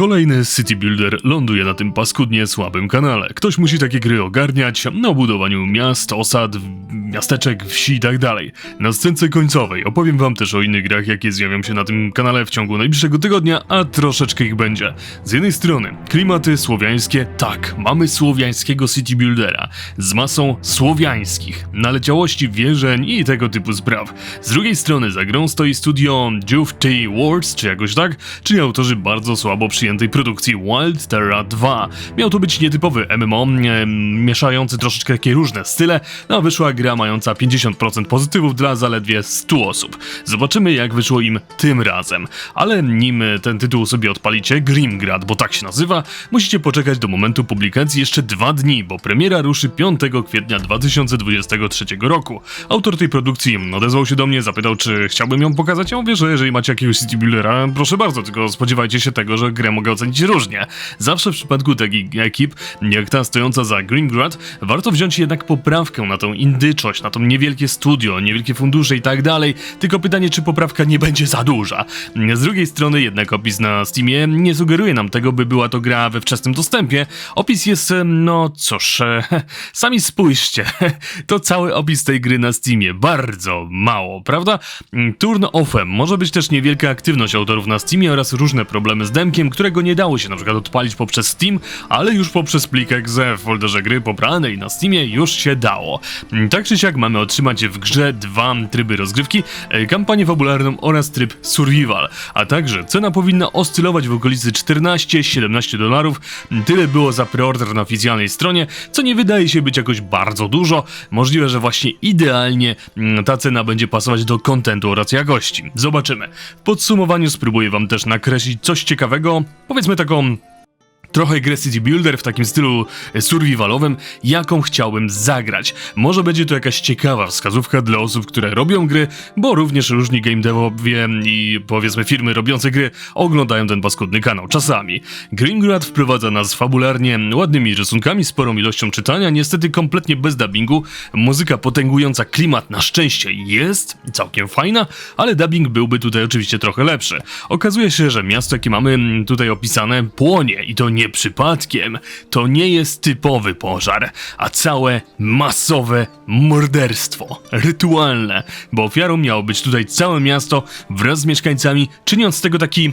Kolejny City Builder ląduje na tym paskudnie słabym kanale. Ktoś musi takie gry ogarniać na budowaniu miast, osad, miasteczek, wsi i tak dalej. Na scence końcowej opowiem wam też o innych grach, jakie zjawią się na tym kanale w ciągu najbliższego tygodnia, a troszeczkę ich będzie. Z jednej strony klimaty słowiańskie, tak, mamy słowiańskiego City Buildera z masą słowiańskich, naleciałości wierzeń i tego typu spraw. Z drugiej strony za grą stoi studio Juve T. Wars, czy jakoś tak, czyli autorzy bardzo słabo przyjętej produkcji Wild Terra 2. Miał to być nietypowy MMO, em, mieszający troszeczkę takie różne style, no a wyszła gra mająca 50% pozytywów dla zaledwie 100 osób. Zobaczymy jak wyszło im tym razem. Ale nim ten tytuł sobie odpalicie, Grimgrad, bo tak się nazywa, musicie poczekać do momentu publikacji jeszcze dwa dni, bo premiera ruszy 5 kwietnia 2023 roku. Autor tej produkcji odezwał się do mnie, zapytał, czy chciałbym ją pokazać. Ja mówię, że jeżeli macie jakiegoś City Buildera, proszę bardzo, tylko spodziewajcie się tego, że grę mogę ocenić różnie. Zawsze w przypadku takich ekip, jak ta stojąca za Grimgrad, warto wziąć jednak poprawkę na tą indyczość, na to niewielkie studio, niewielkie fundusze i tak dalej. Tylko pytanie, czy poprawka nie będzie za duża. Z drugiej strony jednak opis na Steamie nie sugeruje nam tego, by była to gra we wczesnym dostępie. Opis jest, no cóż, e, sami spójrzcie. To cały opis tej gry na Steamie. Bardzo mało, prawda? Mm, Turn offem może być też niewielka aktywność autorów na Steamie oraz różne problemy z demkiem, którego nie dało się na przykład odpalić poprzez Steam, ale już poprzez plik exe w folderze gry pobranej na Steamie już się dało. Tak czy siak mamy otrzymać w grze dwa tryby rozgrywki, e, kampanię fabularną oraz tryb survival, a także cena powinna oscylować w okolicy 14-17 dolarów. Tyle było za preorder na oficjalnej stronie, co nie wydaje się być jakoś bardzo dużo. Możliwe, że właśnie idealnie mm, ta cena będzie pasować do kontentu oraz jakości. Zobaczymy. W podsumowaniu spróbuję wam też nakreślić coś ciekawego, powiedzmy taką trochę grę City Builder w takim stylu e, survivalowym, jaką chciałbym zagrać. Może będzie to jakaś ciekawa wskazówka dla osób, które robią gry, bo również różni game devowie i powiedzmy firmy robiące gry oglądają ten paskudny kanał czasami. Grimgrad wprowadza nas fabularnie ładnymi rysunkami, sporą ilością czytania, niestety kompletnie bez dubbingu. Muzyka potęgująca klimat na szczęście jest całkiem fajna, ale dubbing byłby tutaj oczywiście trochę lepszy. Okazuje się, że miasto, jakie mamy tutaj opisane, płonie i to nie przypadkiem. To nie jest typowy pożar, a całe masowe morderstwo. Rytualne, bo ofiarą miało być tutaj całe miasto wraz z mieszkańcami, czyniąc z tego taki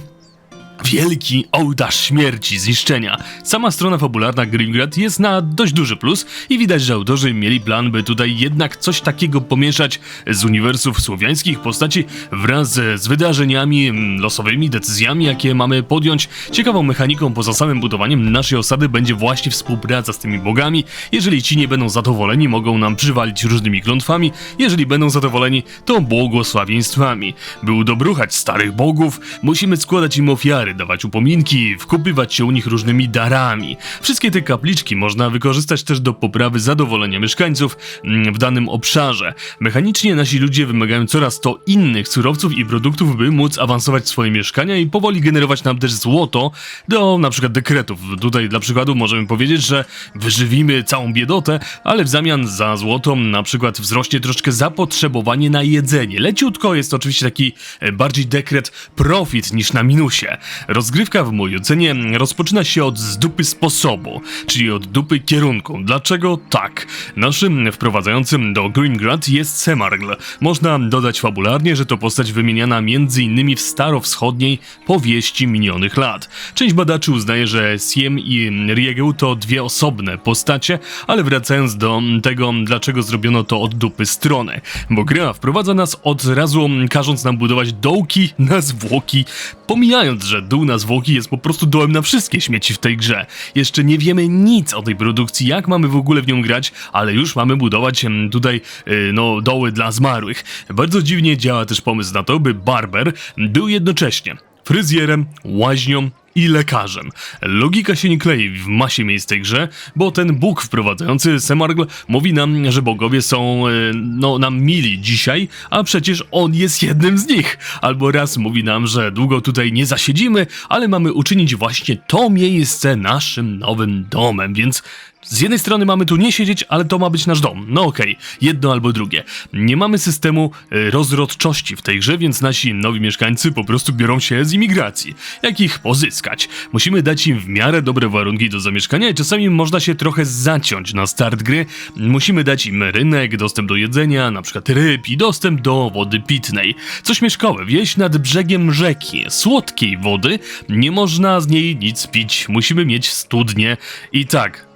Wielki ołtarz śmierci, zniszczenia. Sama strona fabularna Grimgrad jest na dość duży plus i widać, że autorzy mieli plan, by tutaj jednak coś takiego pomieszać z uniwersów słowiańskich postaci wraz z wydarzeniami, mm, losowymi decyzjami, jakie mamy podjąć. Ciekawą mechaniką poza samym budowaniem naszej osady będzie właśnie współpraca z tymi bogami. Jeżeli ci nie będą zadowoleni, mogą nam przywalić różnymi klątwami. Jeżeli będą zadowoleni, to błogosławieństwami. By udobruchać starych bogów, musimy składać im ofiary, dawać upominki, wkupywać się u nich różnymi darami. Wszystkie te kapliczki można wykorzystać też do poprawy zadowolenia mieszkańców mm, w danym obszarze. Mechanicznie nasi ludzie wymagają coraz to innych surowców i produktów, by móc awansować swoje mieszkania i powoli generować nam też złoto do na przykład dekretów. Tutaj dla przykładu możemy powiedzieć, że wyżywimy całą biedotę, ale w zamian za złoto na przykład wzrośnie troszkę zapotrzebowanie na jedzenie. Leciutko jest to oczywiście taki e, bardziej dekret profit niż na minusie. Rozgrywka w mojej ocenie rozpoczyna się od z dupy sposobu, czyli od dupy kierunku. Dlaczego tak? Naszym wprowadzającym do Greengrad jest Semargl. Można dodać fabularnie, że to postać wymieniana m.in. w starowschodniej powieści minionych lat. Część badaczy uznaje, że Siem i Riegel to dwie osobne postacie, ale wracając do tego, dlaczego zrobiono to od dupy strony. Bo gra wprowadza nas od razu, każąc nam budować dołki na zwłoki, pomijając, że dół na zwłoki jest po prostu dołem na wszystkie śmieci w tej grze. Jeszcze nie wiemy nic o tej produkcji, jak mamy w ogóle w nią grać, ale już mamy budować tutaj, y, no, doły dla zmarłych. Bardzo dziwnie działa też pomysł na to, by Barber był jednocześnie fryzjerem, łaźnią i lekarzem. Logika się nie klei w masie miejsc tej grze, bo ten Bóg wprowadzający Semargl mówi nam, że bogowie są, e, no, nam mili dzisiaj, a przecież on jest jednym z nich. Albo raz mówi nam, że długo tutaj nie zasiedzimy, ale mamy uczynić właśnie to miejsce naszym nowym domem, więc z jednej strony mamy tu nie siedzieć, ale to ma być nasz dom. No okej, jedno albo drugie. Nie mamy systemu e, rozrodczości w tej grze, więc nasi nowi mieszkańcy po prostu biorą się z imigracji. Jak ich pozyskać? Musimy dać im w miarę dobre warunki do zamieszkania i czasami można się trochę zaciąć na start gry. Musimy dać im rynek, dostęp do jedzenia, na przykład ryb i dostęp do wody pitnej. Co śmieszkowe, wieś nad brzegiem rzeki, słodkiej wody, nie można z niej nic pić, musimy mieć studnię. I tak,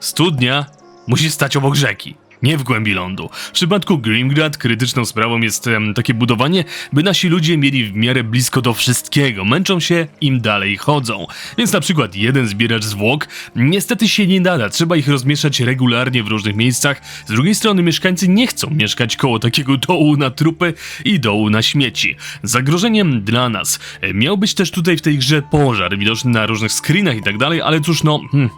musi stać obok rzeki. Nie w głębi lądu. W przypadku Grimgrad krytyczną sprawą jest takie budowanie, by nasi ludzie mieli w miarę blisko do wszystkiego. Męczą się, im dalej chodzą. Więc na przykład jeden zbieracz zwłok niestety się nie nada. Trzeba ich rozmieszać regularnie w różnych miejscach. Z drugiej strony mieszkańcy nie chcą mieszkać koło takiego dołu na trupy i dołu na śmieci. Zagrożeniem dla nas e, miał być też tutaj w tej grze pożar, widoczny na różnych screenach i tak dalej, ale cóż no... Hmm,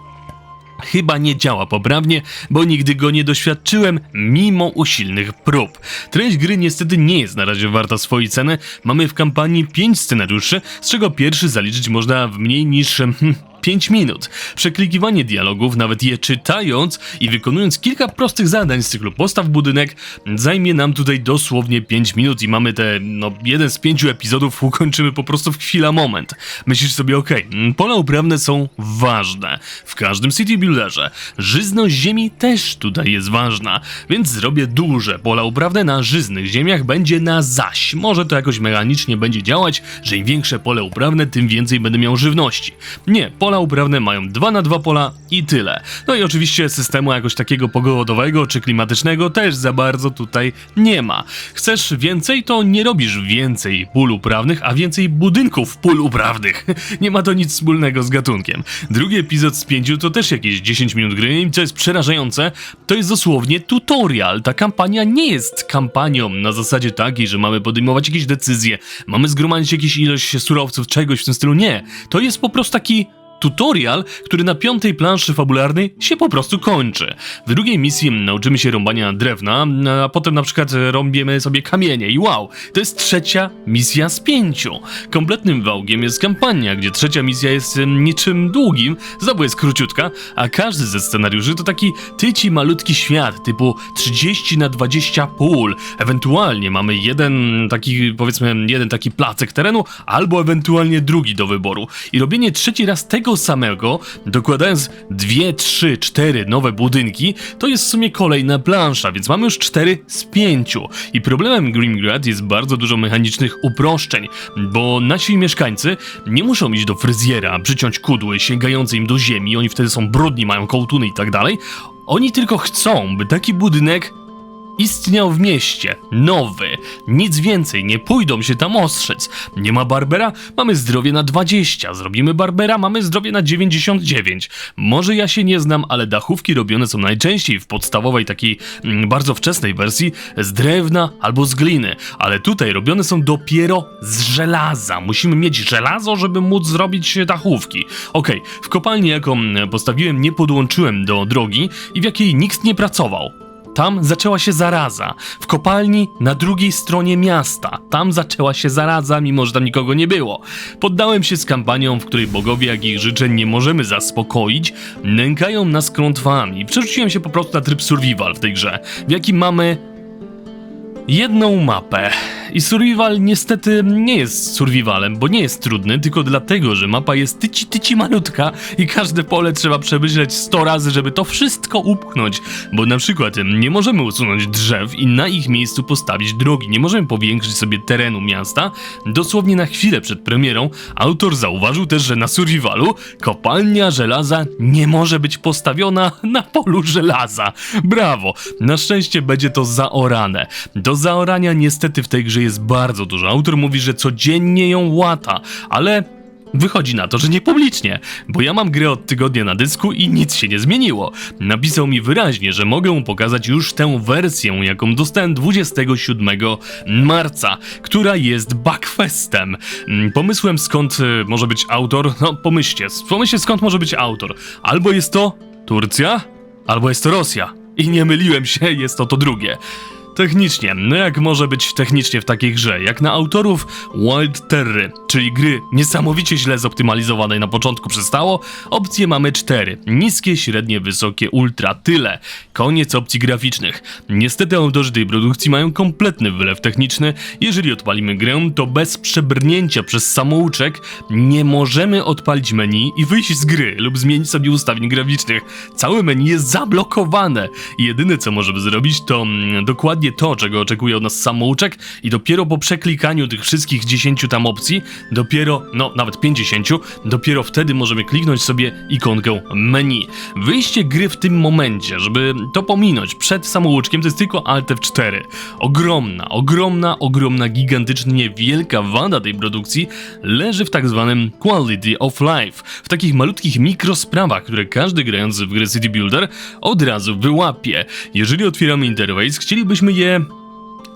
chyba nie działa poprawnie, bo nigdy go nie doświadczyłem, mimo usilnych prób. Treść gry niestety nie jest na razie warta swojej ceny. Mamy w kampanii 5 scenariuszy, z czego pierwszy zaliczyć można w mniej niż. Hmm, 5 minut. Przeklikiwanie dialogów, nawet je czytając i wykonując kilka prostych zadań z cyklu postaw budynek, zajmie nam tutaj dosłownie 5 minut i mamy te, no, jeden z pięciu epizodów ukończymy po prostu w chwila moment. Myślisz sobie, okej, mm, pola uprawne są ważne. W każdym city builderze. Żyzność ziemi też tutaj jest ważna, więc zrobię duże pola uprawne na żyznych ziemiach, będzie na zaś. Może to jakoś mechanicznie będzie działać, że im większe pole uprawne, tym więcej będę miał żywności. Nie, pola uprawne mają 2 na 2 pola i tyle. No i oczywiście systemu jakoś takiego pogodowego czy klimatycznego też za bardzo tutaj nie ma. Chcesz więcej, to nie robisz więcej pól uprawnych, a więcej budynków pól uprawnych. nie ma to nic wspólnego z gatunkiem. Drugi epizod z pięciu to też jakieś 10 minut gry i co jest przerażające, to jest dosłownie tutorial. Ta kampania nie jest kampanią na zasadzie takiej, że mamy podejmować jakieś decyzje, mamy zgromadzić jakieś ilość surowców, czegoś w tym stylu. Nie. To jest po prostu taki tutorial, który na piątej planszy fabularnej się po prostu kończy. W drugiej misji nauczymy się rąbania drewna, a potem na przykład rąbiemy sobie kamienie i wow, to jest trzecia misja z pięciu. Kompletnym wałgiem jest kampania, gdzie trzecia misja jest niczym długim, znowu jest króciutka, a każdy ze scenariuszy to taki tyci malutki świat, typu 30 na 20 pól. Ewentualnie mamy jeden taki, powiedzmy, jeden taki placek terenu, albo ewentualnie drugi do wyboru. I robienie trzeci raz tego samego, dokładając dwie, trzy, cztery nowe budynki, to jest w sumie kolejna plansza, więc mamy już cztery z pięciu. I problemem Grimgrad jest bardzo dużo mechanicznych uproszczeń, bo nasi mieszkańcy nie muszą iść do fryzjera, przyciąć kudły sięgające im do ziemi, oni wtedy są brudni, mają kołtuny i tak dalej. Oni tylko chcą, by taki budynek istniał w mieście, nowy, nic więcej, nie pójdą się tam ostrzec. Nie ma Barbera, mamy zdrowie na 20, zrobimy Barbera, mamy zdrowie na 99. Może ja się nie znam, ale dachówki robione są najczęściej w podstawowej takiej mm, bardzo wczesnej wersji z drewna albo z gliny, ale tutaj robione są dopiero z żelaza. Musimy mieć żelazo, żeby móc zrobić dachówki. Okej, w kopalni jaką postawiłem nie podłączyłem do drogi i w jakiej nikt nie pracował. Tam zaczęła się zaraza. W kopalni na drugiej stronie miasta. Tam zaczęła się zaraza, mimo że tam nikogo nie było. Poddałem się z kampanią, w której bogowie, jak ich życzeń nie możemy zaspokoić, nękają nas klątwami. Przerzuciłem się po prostu na tryb survival w tej grze, w jakim mamy jedną mapę. I survival niestety nie jest survivalem, bo nie jest trudny, tylko dlatego, że mapa jest tyci tyci malutka i każde pole trzeba przemyśleć 100 razy, żeby to wszystko upchnąć. Bo na przykład nie możemy usunąć drzew i na ich miejscu postawić drogi, nie możemy powiększyć sobie terenu miasta. Dosłownie na chwilę przed premierą autor zauważył też, że na survivalu kopalnia żelaza nie może być postawiona na polu żelaza. Brawo! Na szczęście będzie to zaorane. Do zaorania niestety w tej grze jest bardzo dużo. Autor mówi, że codziennie ją łata, ale wychodzi na to, że nie publicznie, bo ja mam grę od tygodnia na dysku i nic się nie zmieniło. Napisał mi wyraźnie, że mogę pokazać już tę wersję, jaką dostałem 27 marca, która jest Backfestem. Mm, Pomysłem skąd y, może być autor? No pomyślcie, pomyślcie skąd może być autor. Albo jest to Turcja, albo jest to Rosja. I nie myliłem się, jest to to drugie. Technicznie, no jak może być technicznie w takiej grze? Jak na autorów Wild Terry, czyli gry niesamowicie źle zoptymalizowanej na początku przystało, opcje mamy cztery. Niskie, średnie, wysokie, ultra, tyle. Koniec opcji graficznych. Niestety autorzy tej produkcji mają kompletny wylew techniczny. Jeżeli odpalimy grę, to bez przebrnięcia przez samouczek nie możemy odpalić menu i wyjść z gry lub zmienić sobie ustawień graficznych. Całe menu jest zablokowane. Jedyne co możemy zrobić to mm, dokładnie to, czego oczekuje od nas samouczek i dopiero po przeklikaniu tych wszystkich 10 tam opcji, dopiero, no nawet 50, dopiero wtedy możemy kliknąć sobie ikonkę menu. Wyjście gry w tym momencie, żeby to pominąć przed samouczkiem, to jest tylko Alt F4. Ogromna, ogromna, ogromna, gigantycznie wielka wada tej produkcji leży w tak zwanym quality of life, w takich malutkich mikrosprawach, które każdy grający w grę City Builder od razu wyłapie. Jeżeli otwieramy interfejs, chcielibyśmy je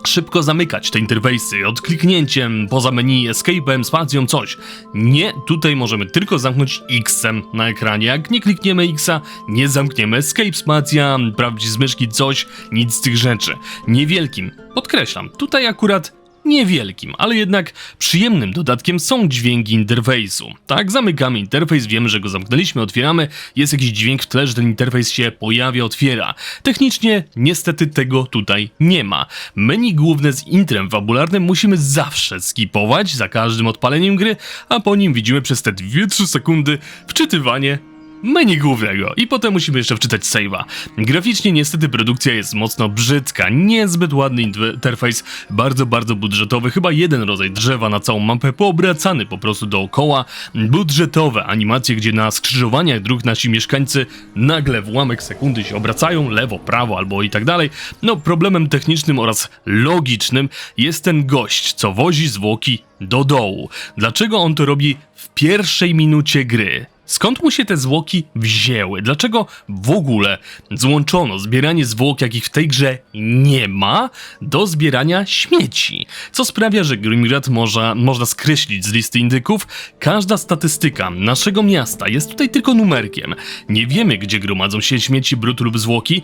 szybko zamykać te interfejsy odkliknięciem poza menu, escape'em, spacją, coś. Nie, tutaj możemy tylko zamknąć X-em na ekranie. Jak nie klikniemy X-a, nie zamkniemy escape, spacja, z myszki coś, nic z tych rzeczy. Niewielkim, podkreślam, tutaj akurat niewielkim, ale jednak przyjemnym dodatkiem są dźwięki interfejsu. Tak, zamykamy interfejs, wiemy, że go zamknęliśmy, otwieramy, jest jakiś dźwięk w tle, że ten interfejs się pojawia, otwiera. Technicznie niestety tego tutaj nie ma. Menu główne z intrem fabularnym musimy zawsze skipować za każdym odpaleniem gry, a po nim widzimy przez te 2-3 sekundy wczytywanie menu głównego i potem musimy jeszcze wczytać save'a. Graficznie niestety produkcja jest mocno brzydka, niezbyt ładny interfejs, bardzo, bardzo budżetowy, chyba jeden rodzaj drzewa na całą mapę, poobracany po prostu dookoła, budżetowe animacje, gdzie na skrzyżowaniach dróg nasi mieszkańcy nagle w ułamek sekundy się obracają, lewo, prawo albo i tak dalej. No problemem technicznym oraz logicznym jest ten gość, co wozi zwłoki do dołu. Dlaczego on to robi w pierwszej minucie gry? Skąd mu się te zwłoki wzięły? Dlaczego w ogóle złączono zbieranie zwłok, jakich w tej grze nie ma, do zbierania śmieci? Co sprawia, że Grimgrad można, można skreślić z listy indyków. Każda statystyka naszego miasta jest tutaj tylko numerkiem. Nie wiemy, gdzie gromadzą się śmieci, brud lub zwłoki.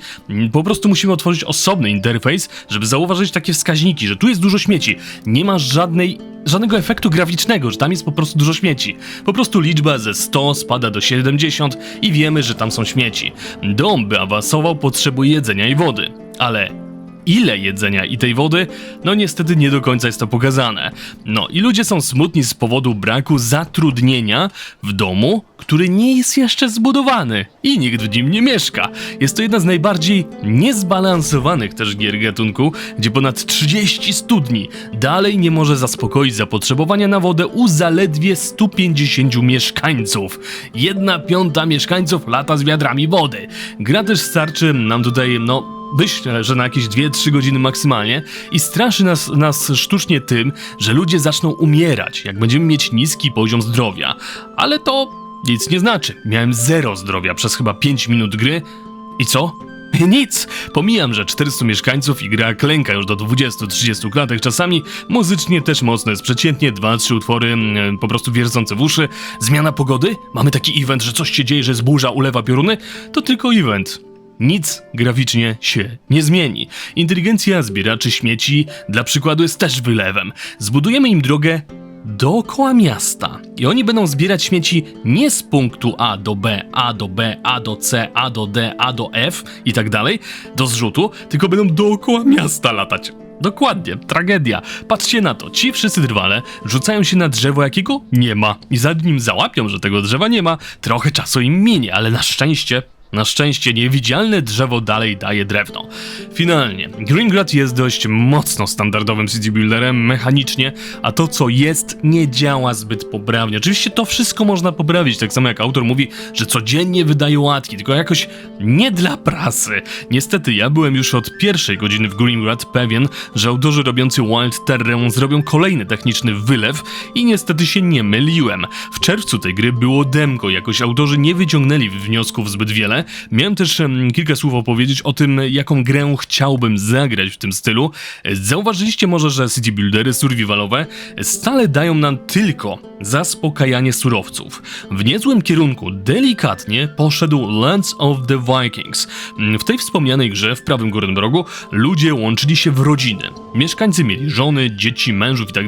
Po prostu musimy otworzyć osobny interfejs, żeby zauważyć takie wskaźniki, że tu jest dużo śmieci. Nie ma żadnej żadnego efektu graficznego, że tam jest po prostu dużo śmieci. Po prostu liczba ze 100 spada do 70 i wiemy, że tam są śmieci. Dom, by awansował, potrzebuje jedzenia i wody. Ale ile jedzenia i tej wody, no niestety nie do końca jest to pokazane. No i ludzie są smutni z powodu braku zatrudnienia w domu, który nie jest jeszcze zbudowany i nikt w nim nie mieszka. Jest to jedna z najbardziej niezbalansowanych też gier gatunku, gdzie ponad 30 studni dalej nie może zaspokoić zapotrzebowania na wodę u zaledwie 150 mieszkańców. Jedna piąta mieszkańców lata z wiadrami wody. Gra też starczy nam tutaj, no, myślę, że na jakieś 2-3 godziny maksymalnie i straszy nas, nas sztucznie tym, że ludzie zaczną umierać, jak będziemy mieć niski poziom zdrowia. Ale to nic nie znaczy. Miałem zero zdrowia przez chyba 5 minut gry i co? Nic! Pomijam, że 400 mieszkańców i gra klęka już do 20-30 klatek czasami, muzycznie też mocno jest przeciętnie, 2-3 utwory mm, po prostu wierzące w uszy. Zmiana pogody? Mamy taki event, że coś się dzieje, że zburza ulewa pioruny? To tylko event. Nic graficznie się nie zmieni. Inteligencja zbieraczy śmieci dla przykładu jest też wylewem. Zbudujemy im drogę dookoła miasta i oni będą zbierać śmieci nie z punktu A do B, A do B, A do C, A do D, A do F i tak dalej do zrzutu, tylko będą dookoła miasta latać. Dokładnie, tragedia. Patrzcie na to, ci wszyscy drwale rzucają się na drzewo, jakiego nie ma. I zanim załapią, że tego drzewa nie ma, trochę czasu im minie, ale na szczęście na szczęście niewidzialne drzewo dalej daje drewno. Finalnie, Greengrad jest dość mocno standardowym city builderem mechanicznie, a to co jest nie działa zbyt poprawnie. Oczywiście to wszystko można poprawić, tak samo jak autor mówi, że codziennie wydaje łatki, tylko jakoś nie dla prasy. Niestety ja byłem już od pierwszej godziny w Greengrad pewien, że autorzy robiący Wild Terrę zrobią kolejny techniczny wylew i niestety się nie myliłem. W czerwcu tej gry było demko, jakoś autorzy nie wyciągnęli wniosków zbyt wiele, Miałem też kilka słów opowiedzieć o tym, jaką grę chciałbym zagrać w tym stylu. Zauważyliście może, że city buildery survivalowe stale dają nam tylko zaspokajanie surowców. W niezłym kierunku delikatnie poszedł Lands of the Vikings. W tej wspomnianej grze w prawym górnym rogu ludzie łączyli się w rodziny. Mieszkańcy mieli żony, dzieci, mężów i tak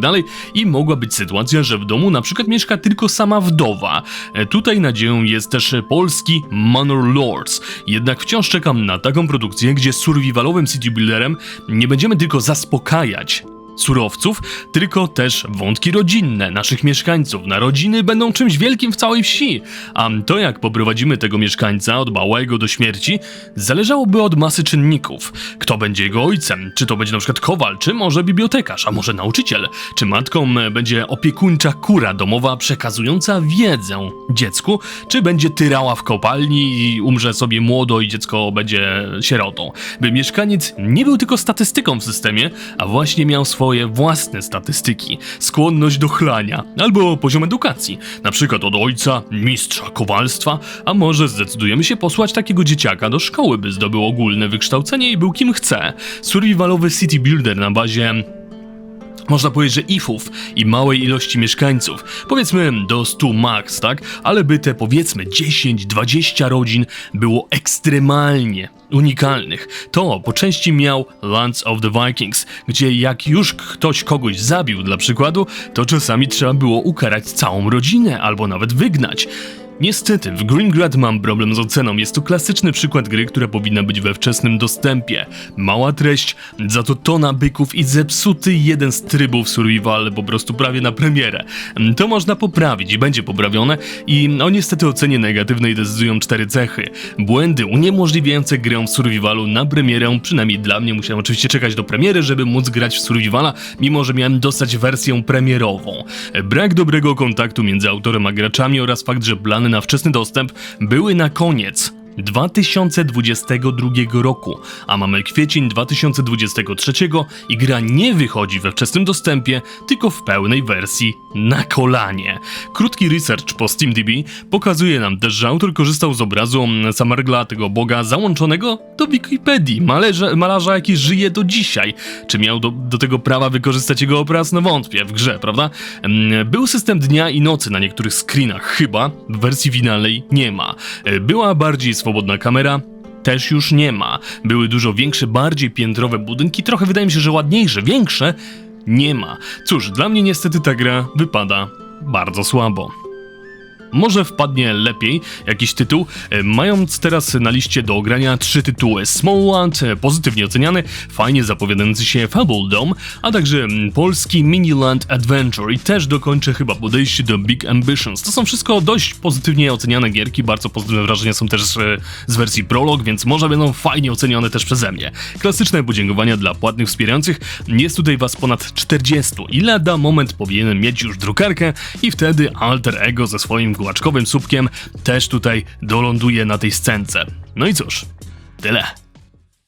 i mogła być sytuacja, że w domu na przykład mieszka tylko sama wdowa. E, Tutaj nadzieją jest też polski Manor Lords. Jednak wciąż czekam na taką produkcję, gdzie survivalowym city builderem nie będziemy tylko zaspokajać surowców, tylko też wątki rodzinne naszych mieszkańców. Narodziny będą czymś wielkim w całej wsi, a to jak poprowadzimy tego mieszkańca od małego do śmierci, zależałoby od masy czynników. Kto będzie jego ojcem? Czy to będzie na przykład kowal, czy może bibliotekarz, a może nauczyciel? Czy matką będzie opiekuńcza kura domowa przekazująca wiedzę dziecku? Czy będzie tyrała w kopalni i umrze sobie młodo i dziecko będzie sierotą? By mieszkaniec nie był tylko statystyką w systemie, a właśnie miał swoje własne statystyki, skłonność do chlania albo poziom edukacji, na przykład od ojca, mistrza kowalstwa, a może zdecydujemy się posłać takiego dzieciaka do szkoły, by zdobył ogólne wykształcenie i był kim chce. Survivalowy city builder na bazie można powiedzieć, że ifów i małej ilości mieszkańców, powiedzmy do 100 max, tak? Ale by te powiedzmy 10-20 rodzin było ekstremalnie unikalnych. To po części miał Lands of the Vikings, gdzie jak już ktoś kogoś zabił dla przykładu, to czasami trzeba było ukarać całą rodzinę albo nawet wygnać. Niestety, w Greengrad mam problem z oceną. Jest to klasyczny przykład gry, która powinna być we wczesnym dostępie. Mała treść, za to tona byków i zepsuty jeden z trybów survival po prostu prawie na premierę. To można poprawić i będzie poprawione i o niestety ocenie negatywnej decydują cztery cechy. Błędy uniemożliwiające grę w survivalu na premierę, przynajmniej dla mnie musiałem oczywiście czekać do premiery, żeby móc grać w survivala, mimo że miałem dostać wersję premierową. Brak dobrego kontaktu między autorem a graczami oraz fakt, że plany na wczesny dostęp były na koniec 2022 roku, a mamy kwiecień 2023 i gra nie wychodzi we wczesnym dostępie, tylko w pełnej wersji na kolanie. Krótki research po SteamDB pokazuje nam też, że autor korzystał z obrazu Samargla, tego boga załączonego do Wikipedii, malarza, malarza jaki żyje do dzisiaj. Czy miał do, do tego prawa wykorzystać jego obraz? No wątpię, w grze, prawda? Mm, Był system dnia i nocy na niektórych screenach, chyba w wersji finalnej nie ma. E, Była bardziej swobodna kamera, też już nie ma. Były dużo większe, bardziej piętrowe budynki, trochę wydaje mi się, że ładniejsze, większe. Nie ma. Cóż, dla mnie niestety ta gra wypada bardzo słabo. Może wpadnie lepiej jakiś tytuł, e, mając teraz na liście do ogrania trzy tytuły. Smallland, e, pozytywnie oceniany, fajnie zapowiadający się Fable Dome, a także mm, polski Miniland Adventure. I też dokończę chyba podejście do Big Ambitions. To są wszystko dość pozytywnie oceniane gierki, bardzo pozytywne wrażenia są też e, z wersji Prolog, więc może będą fajnie ocenione też przeze mnie. Klasyczne podziękowania dla płatnych wspierających, jest tutaj was ponad 40 i lada moment powinienem mieć już drukarkę i wtedy alter ego ze swoim głaczkowym słupkiem też tutaj doląduje na tej scence. No i cóż, tyle.